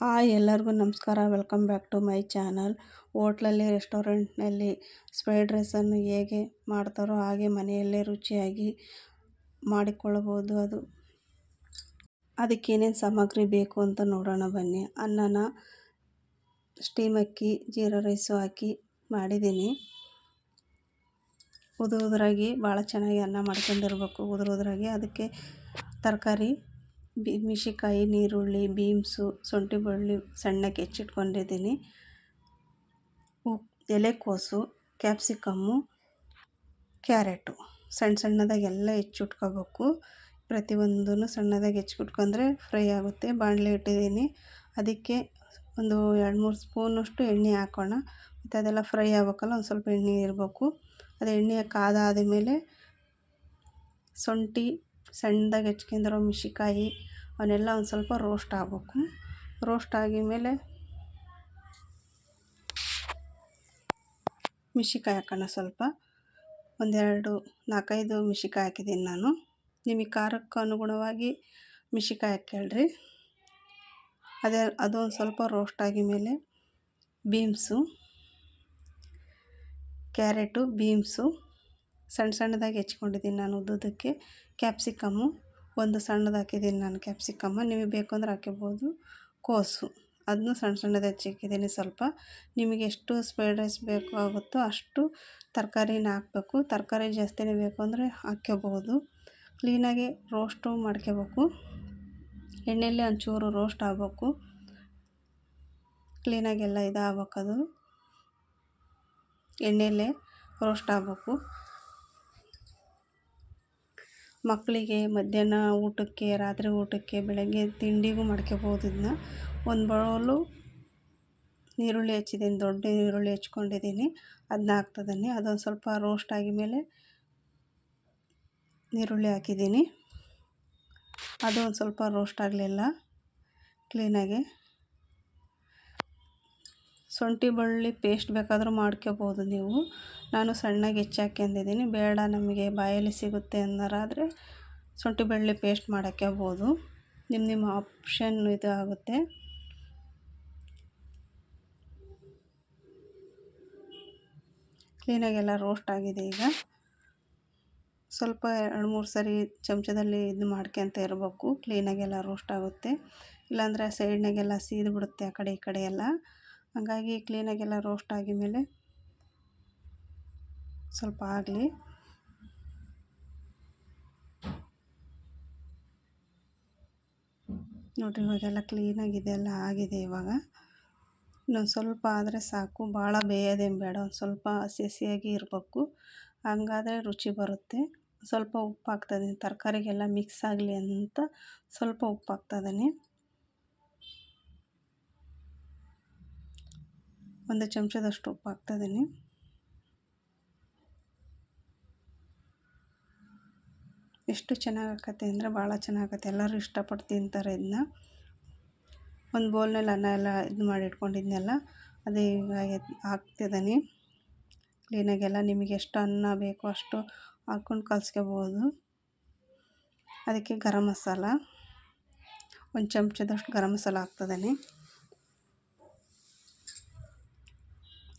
Hi ಎಲ್ಲರಿಗೂ ನಮಸ್ಕಾರ. Welcome back to my channel. ಹೋಟ್ಲಲ್ಲಿ, ರೆಸ್ಟೋರೆಂಟ್ನಲ್ಲಿ ಸ್ಪ್ರೈಡ್ ರೈಸನ್ನು ಹೇಗೆ ಮಾಡ್ತಾರೋ ಹಾಗೆ ಮನೆಯಲ್ಲೇ ರುಚಿಯಾಗಿ ಮಾಡಿಕೊಳ್ಳಬಹುದು ಅದು. ಅದಕ್ಕೇನೇನು ಸಾಮಗ್ರಿ ಬೇಕು ಅಂತ ನೋಡೋಣ ಬನ್ನಿ. ಅನ್ನನ ಸ್ಟೀಮ್ ಅಕ್ಕಿ ಜೀರಾ ರೈಸು ಹಾಕಿ ಮಾಡಿದ್ದೀನಿ. ಉದುರುದ್ರಾಗಿ ಭಾಳ ಚೆನ್ನಾಗಿ ಅನ್ನ ಮಾಡ್ಕೊಂಡಿರ್ಬೇಕು. ಉದುರುದ್ರಾಗಿ ಅದಕ್ಕೆ ತರಕಾರಿ ಬಿ ಮಿಶಿಕಾಯಿ ನೀರುಳ್ಳಿ ಬೀಮ್ಸು ಶುಂಠಿ ಬೆಳ್ಳುಳ್ಳಿ ಸಣ್ಣಕ್ಕೆ ಹೆಚ್ಚಿಟ್ಕೊಂಡಿದ್ದೀನಿ. ಎಲೆಕೋಸು ಕ್ಯಾಪ್ಸಿಕಮ್ಮು, ಕ್ಯಾರೆಟು. ಸಣ್ಣ ಸಣ್ಣದಾಗಿ ಎಲ್ಲ ಹೆಚ್ಚಿಟ್ಕೋಬೇಕು. ಪ್ರತಿಯೊಂದೂ ಸಣ್ಣದಾಗಿ ಹೆಚ್ಚಿಟ್ಕೊಂಡ್ರೆ ಫ್ರೈ ಆಗುತ್ತೆ. ಬಾಣಲೆ ಇಟ್ಟಿದ್ದೀನಿ. ಅದಕ್ಕೆ ಒಂದು ಎರಡು ಮೂರು ಸ್ಪೂನಷ್ಟು ಎಣ್ಣೆ ಹಾಕೋಣ. ಮತ್ತು ಅದೆಲ್ಲ ಫ್ರೈ ಆಗ್ಬೇಕಲ್ಲ, ಒಂದು ಸ್ವಲ್ಪ ಎಣ್ಣೆ ಇರಬೇಕು. ಅದು ಎಣ್ಣೆ ಕಾದಾದ ಮೇಲೆ ಶುಂಠಿ ಸಣ್ಣದಾಗಿ ಹೆಚ್ಕೊಂಡಿರೋ ಮೆಣ್ಸಿನ್ಕಾಯಿ ಅವನ್ನೆಲ್ಲ ಒಂದು ಸ್ವಲ್ಪ ರೋಸ್ಟ್ ಆಗಬೇಕು. ರೋಸ್ಟ್ ಆಗಿದ್ಮೇಲೆ ಮಿಶಿಕಾಯಿ ಹಾಕೋಣ ಸ್ವಲ್ಪ. ಒಂದೆರಡು, ನಾಲ್ಕೈದು ಮಿಶಿಕಾಯಿ ಹಾಕಿದ್ದೀನಿ ನಾನು. ನಿಮಗೆ ಖಾರಕ್ಕೆ ಅನುಗುಣವಾಗಿ ಮಿಶಿಕಾಯಿ ಹಾಕೇಳ್ರಿ ಅದೇ ಅದು ಒಂದು ಸ್ವಲ್ಪ ರೋಸ್ಟ್ ಆಗಿದ್ಮೇಲೆ ಬೀಮ್ಸು ಕ್ಯಾರೆಟು ಬೀಮ್ಸು ಸಣ್ಣ ಸಣ್ಣದಾಗಿ ಹೆಚ್ಕೊಂಡಿದ್ದೀನಿ ನಾನು ಉದ್ದುದಕ್ಕೆ ಕ್ಯಾಪ್ಸಿಕಮ್ಮು. ಒಂದು ಸಣ್ಣದು ಹಾಕಿದ್ದೀನಿ ನಾನು ಕ್ಯಾಪ್ಸಿಕಮ್ಮ, ನಿಮಗೆ ಬೇಕು ಅಂದರೆ ಹಾಕ್ಕೋಬೋದು ಕೋಸು, ಅದನ್ನು ಸಣ್ಣ ಸಣ್ಣದು ಹೆಚ್ಚಿಕ್ಕಿದ್ದೀನಿ ಸ್ವಲ್ಪ. ನಿಮಗೆ ಎಷ್ಟು ಫ್ರೈಡ್ ರೈಸ್ ಬೇಕು ಆಗುತ್ತೋ ಅಷ್ಟು ತರಕಾರಿನ ಹಾಕಬೇಕು. ತರಕಾರಿ ಜಾಸ್ತಿನೇ ಬೇಕು ಅಂದರೆ ಹಾಕ್ಕೋಬೋದು ಕ್ಲೀನಾಗಿ ರೋಸ್ಟು ಮಾಡ್ಕೋಬೇಕು ಎಣ್ಣೆಯಲ್ಲಿ ಒಂಚೂರು ರೋಸ್ಟ್ ಆಗಬೇಕು. ಕ್ಲೀನಾಗೆಲ್ಲ ಇದಾಗಬೇಕದು. ಎಣ್ಣೆಯಲ್ಲೇ ರೋಸ್ಟ್ ಆಗಬೇಕು. ಮಕ್ಕಳಿಗೆ ಮಧ್ಯಾಹ್ನ ಊಟಕ್ಕೆ, ರಾತ್ರಿ ಊಟಕ್ಕೆ, ಬೆಳಗ್ಗೆ ತಿಂಡಿಗೂ ಮಾಡ್ಕೊಬೋದು ಇದನ್ನ. ಒಂದು ಬೌಲು ಈರುಳ್ಳಿ ಹೆಚ್ಚಿದ್ದೀನಿ, ದೊಡ್ಡ ಈರುಳ್ಳಿ ಹೆಚ್ಕೊಂಡಿದ್ದೀನಿ. ಅದನ್ನ ಹಾಕ್ತಿದ್ದೀನಿ ಅದೊಂದು ಸ್ವಲ್ಪ ರೋಸ್ಟ್ ಆಗಿದ್ಮೇಲೆ ಈರುಳ್ಳಿ ಹಾಕಿದ್ದೀನಿ. ಅದು ಒಂದು ಸ್ವಲ್ಪ ರೋಸ್ಟ್ ಆಗಲಿಲ್ಲ. ಕ್ಲೀನಾಗಿ ಶುಂಠಿ ಬೆಳ್ಳುಳ್ಳಿ ಪೇಸ್ಟ್ ಬೇಕಾದರೂ ಮಾಡ್ಕೋಬೋದು ನೀವು. ನಾನು ಸಣ್ಣಗೆ ಹೆಚ್ಚಾಕೆಂದಿದ್ದೀನಿ ಬೇಡ ನಮಗೆ ಬಾಯಲ್ಲಿ ಸಿಗುತ್ತೆ ಅನ್ನೋರಾದರೆ ಶುಂಠಿ ಬೆಳ್ಳುಳ್ಳಿ ಪೇಸ್ಟ್ ಮಾಡೋಕ್ಕೆಬೋದು ನಿಮ್ಮ ನಿಮ್ಮ ಆಪ್ಷನ್ ಇದು ಆಗುತ್ತೆ. ಕ್ಲೀನಾಗೆಲ್ಲ ರೋಸ್ಟ್ ಆಗಿದೆ ಈಗ. ಸ್ವಲ್ಪ ಎರಡು ಮೂರು ಸರಿ ಚಮಚದಲ್ಲಿ ಇದು ಮಾಡ್ಕೊಂತ ಇರಬೇಕು. ಕ್ಲೀನಾಗೆಲ್ಲ ರೋಸ್ಟ್ ಆಗುತ್ತೆ. ಇಲ್ಲಾಂದರೆ ಸೈಡ್ನಾಗೆಲ್ಲ ಸೀದು ಬಿಡುತ್ತೆ ಆ ಕಡೆ ಈ ಕಡೆ ಎಲ್ಲ. ಹಾಗಾಗಿ ಕ್ಲೀನಾಗೆಲ್ಲ ರೋಸ್ಟ್ ಆಗಿದ್ಮೇಲೆ ಸ್ವಲ್ಪ ಆಗಲಿ. ನೋಡಿರಿ ಇವಾಗೆಲ್ಲ ಕ್ಲೀನಾಗಿದೆ, ಎಲ್ಲ ಆಗಿದೆ ಇವಾಗ. ಇನ್ನೊಂದು ಸ್ವಲ್ಪ ಆದರೆ ಸಾಕು, ಭಾಳ ಬೇಯೋದೇನು ಬೇಡ, ಒಂದು ಸ್ವಲ್ಪ ಹಸಿ ಹಸಿಯಾಗಿ ಇರಬೇಕು. ಹಂಗಾದ್ರೆ ರುಚಿ ಬರುತ್ತೆ. ಸ್ವಲ್ಪ ಉಪ್ಪು ಹಾಕ್ತಾಯಿದ್ದೀನಿ ತರಕಾರಿಗೆಲ್ಲ ಮಿಕ್ಸ್ ಆಗಲಿ ಅಂತ ಸ್ವಲ್ಪ ಉಪ್ಪು ಹಾಕ್ತಾಯಿದ್ದೀನಿ ಒಂದು ಚಮಚದಷ್ಟು ಉಪ್ಪು ಹಾಕ್ತಾಯಿದ್ದೀನಿ. ಎಷ್ಟು ಚೆನ್ನಾಗಿ ಆಕತ್ತೆ ಅಂದರೆ ಭಾಳ ಚೆನ್ನಾಗತ್ತೆ. ಎಲ್ಲರೂ ಇಷ್ಟಪಟ್ಟು ತಿಂತಾರೆ ಇದನ್ನ. ಒಂದು ಬೌಲ್ನಲ್ಲಿ ಅನ್ನ ಎಲ್ಲ ಇದು ಮಾಡಿ ಇಟ್ಕೊಂಡಿದ್ನೆಲ್ಲ, ಅದೇ ಈಗ ಹಾಕ್ತಿದ್ದೀನಿ. ಕ್ಲೀನಾಗೆಲ್ಲ ನಿಮಗೆ ಎಷ್ಟು ಅನ್ನ ಬೇಕೋ ಅಷ್ಟು ಹಾಕ್ಕೊಂಡು ಕಲಿಸ್ಕೋಬೋದು. ಅದಕ್ಕೆ ಗರಂ ಮಸಾಲ, ಒಂದು ಚಮಚದಷ್ಟು ಗರಂ ಮಸಾಲ ಹಾಕ್ತಿದ್ದೀನಿ.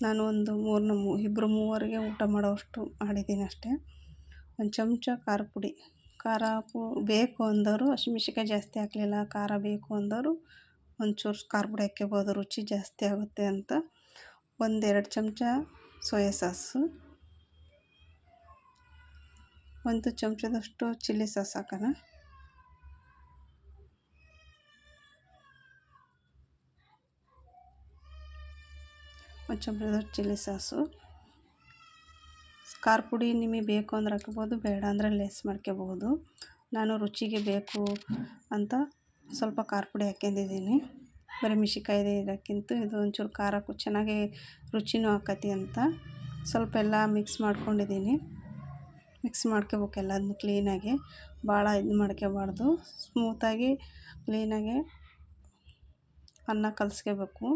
ನಾನು ಒಂದು ಮೂರು ಇಬ್ಬರು ಮೂವರಿಗೆ ಊಟ ಮಾಡೋವಷ್ಟು ಮಾಡಿದ್ದೀನಿ ಅಷ್ಟೇ. ಒಂದು ಚಮಚ ಖಾರ ಪುಡಿ. ಖಾರ ಪು, ಬೇಕು ಅಂದವರು ಹಸಿಮೆಣ್ಸಿಕಾಯಿ ಜಾಸ್ತಿ ಹಾಕಲಿಲ್ಲ, ಖಾರ ಬೇಕು ಅಂದವರು ಒಂಚೂರು ಖಾರ ಪುಡಿ ಹಾಕ್ಕೋಬೋದು ರುಚಿ ಜಾಸ್ತಿ ಆಗುತ್ತೆ ಅಂತ. ಒಂದೆರಡು ಚಮಚ ಸೋಯಾ ಸಾಸು. ಒಂದು ಚಮಚದಷ್ಟು ಚಿಲ್ಲಿ ಸಾಸ್ ಹಾಕೋಣ. ಒಂದು ಬ್ರದರ್ ಚಿಲ್ಲಿ ಸಾಸು. ಖಾರ ಪುಡಿ ನಿಮಗೆ ಬೇಕು ಅಂದ್ರೆ ಹಾಕ್ಬೋದು, ಬೇಡ ಅಂದರೆ ಲೆಸ್ ಮಾಡ್ಕೋಬೋದು ನಾನು ರುಚಿಗೆ ಬೇಕು ಅಂತ ಸ್ವಲ್ಪ ಖಾರ ಪುಡಿ ಹಾಕ್ಕೊಂಡಿದ್ದೀನಿ. ಬರೀ ಮೆಣ್ಸಿನ್ಕಾಯಿ ಇರೋಕ್ಕಿಂತ ಇದು ಒಂಚೂರು ಖಾರಕ್ಕೂ ಚೆನ್ನಾಗಿ ರುಚಿನೂ ಹಾಕತಿ ಅಂತ. ಸ್ವಲ್ಪ ಎಲ್ಲ ಮಿಕ್ಸ್ ಮಾಡ್ಕೊಂಡಿದ್ದೀನಿ. ಮಿಕ್ಸ್ ಮಾಡ್ಕೋಬೇಕು ಎಲ್ಲದನ್ನು ಕ್ಲೀನಾಗಿ ಭಾಳ ಇದು ಮಾಡ್ಕೋಬಾರ್ದು. ಸ್ಮೂತಾಗಿ ಕ್ಲೀನಾಗಿ ಅನ್ನ ಕಲಿಸ್ಕೋಬೇಕು.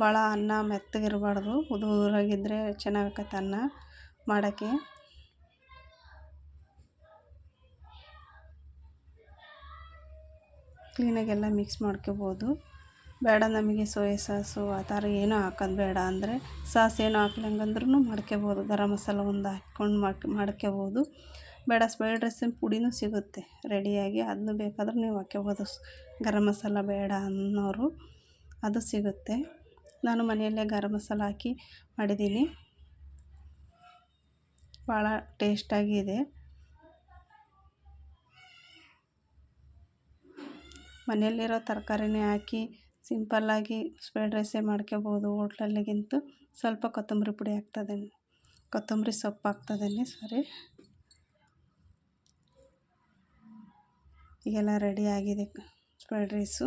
ಭಾಳ ಅನ್ನ ಮೆತ್ತಗಿರಬಾರ್ದು. ಉದು ಉದುರಾಗಿದ್ದರೆ ಚೆನ್ನಾಗಾಕತ್ತೆ ಅನ್ನ ಮಾಡೋಕ್ಕೆ. ಕ್ಲೀನಾಗೆಲ್ಲ ಮಿಕ್ಸ್ ಮಾಡ್ಕೋಬೋದು. ಬೇಡ ನಮಗೆ ಸೋಯಾ ಸಾಸು, ಆ ಥರ ಏನೂ ಹಾಕೋದು ಬೇಡ ಅಂದರೆ ಸಾಸ್ ಏನೂ ಹಾಕ್ಲಂಗಂದ್ರೂ ಮಾಡ್ಕೋಬೋದು. ಗರಂ ಮಸಾಲ ಒಂದು ಹಾಕ್ಕೊಂಡು ಮಾಡ್ ಮಾಡ್ಕೋಬೋದು. ಬೇಡ ಸ್ಪೈಡ್ ರೈಸಿನ ಪುಡಿನೂ ಸಿಗುತ್ತೆ ರೆಡಿಯಾಗಿ. ಅದನ್ನು ಬೇಕಾದ್ರೆ ನೀವು ಹಾಕ್ಕೋಬೋದು. ಗರಂ ಮಸಾಲ ಬೇಡ ಅನ್ನೋರು ಅದು ಸಿಗುತ್ತೆ. ನಾನು ಮನೆಯಲ್ಲೇ ಗರಂ ಮಸಾಲ ಹಾಕಿ ಮಾಡಿದ್ದೀನಿ. ಭಾಳ ಟೇಸ್ಟಾಗಿದೆ ಮನೆಯಲ್ಲಿರೋ ತರಕಾರಿನೇ ಹಾಕಿ ಸಿಂಪಲ್ಲಾಗಿ ಸ್ಪ್ರೆಡ್ ರೈಸೇ ಮಾಡ್ಕೋಬೋದು. ಹೋಟ್ಲಲ್ಲಿಗಿಂತ ಸ್ವಲ್ಪ ಕೊತ್ತಂಬರಿ ಪುಡಿ ಹಾಕ್ತದೇನೆ ಕೊತ್ತಂಬರಿ ಸೊಪ್ಪು ಹಾಕ್ತದೇನೆ ಸಾರಿ. ಈಗೆಲ್ಲ ರೆಡಿ ಆಗಿದೆ ಸ್ಪ್ರೆಡ್ ರೈಸು.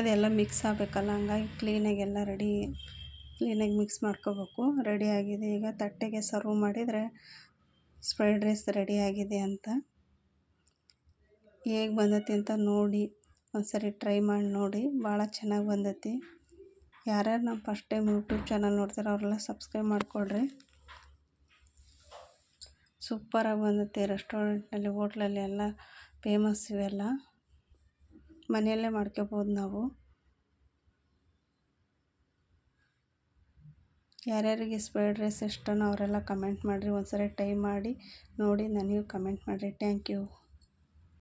ಅದೆಲ್ಲ ಮಿಕ್ಸ್ ಆಗಬೇಕಲ್ಲ, ಹಂಗಾಗಿ ಕ್ಲೀನಾಗಿ ಎಲ್ಲ ರೆಡಿ ಕ್ಲೀನಾಗಿ ಮಿಕ್ಸ್ ಮಾಡ್ಕೋಬೇಕು. ರೆಡಿಯಾಗಿದೆ ಈಗ ತಟ್ಟೆಗೆ ಸರ್ವ್ ಮಾಡಿದರೆ ಸ್ಪ್ರೈಡ್ ರೈಸ್ ರೆಡಿಯಾಗಿದೆ ಅಂತ. ಹೇಗೆ ಬಂದತಿ ಅಂತ ನೋಡಿ, ಒಂದ್ಸರಿ ಟ್ರೈ ಮಾಡಿ ನೋಡಿ. ಭಾಳ ಚೆನ್ನಾಗಿ ಬಂದೈತಿ. ಯಾರ್ಯಾರು ನಮ್ಮ ಫಸ್ಟ್ ಟೈಮ್ ಯೂಟ್ಯೂಬ್ ಚಾನಲ್ ನೋಡ್ತಾರೆ ಅವರೆಲ್ಲ ಸಬ್ಸ್ಕ್ರೈಬ್ ಮಾಡಿಕೊಡ್ರಿ ಸೂಪರಾಗಿ ಬಂದೈತಿ ರೆಸ್ಟೋರೆಂಟ್ನಲ್ಲಿ ಹೋಟ್ಲಲ್ಲಿ ಎಲ್ಲ ಫೇಮಸ್ ಇವೆಲ್ಲ. ಮನೆಯಲ್ಲೇ ಮಾಡ್ಕೋಬೋದು ನಾವು. ಯಾರ್ಯಾರಿಗೆ ಸ್ಪ್ರೈಡ್ ರೈಸ್ ಇಷ್ಟನೋ ಅವರೆಲ್ಲ ಕಮೆಂಟ್ ಮಾಡಿರಿ ಒಂದು ಸರಿ ಟ್ರೈ ಮಾಡಿ, ನೋಡಿ, ನನಗೂ ಕಮೆಂಟ್ ಮಾಡಿರಿ. Thank you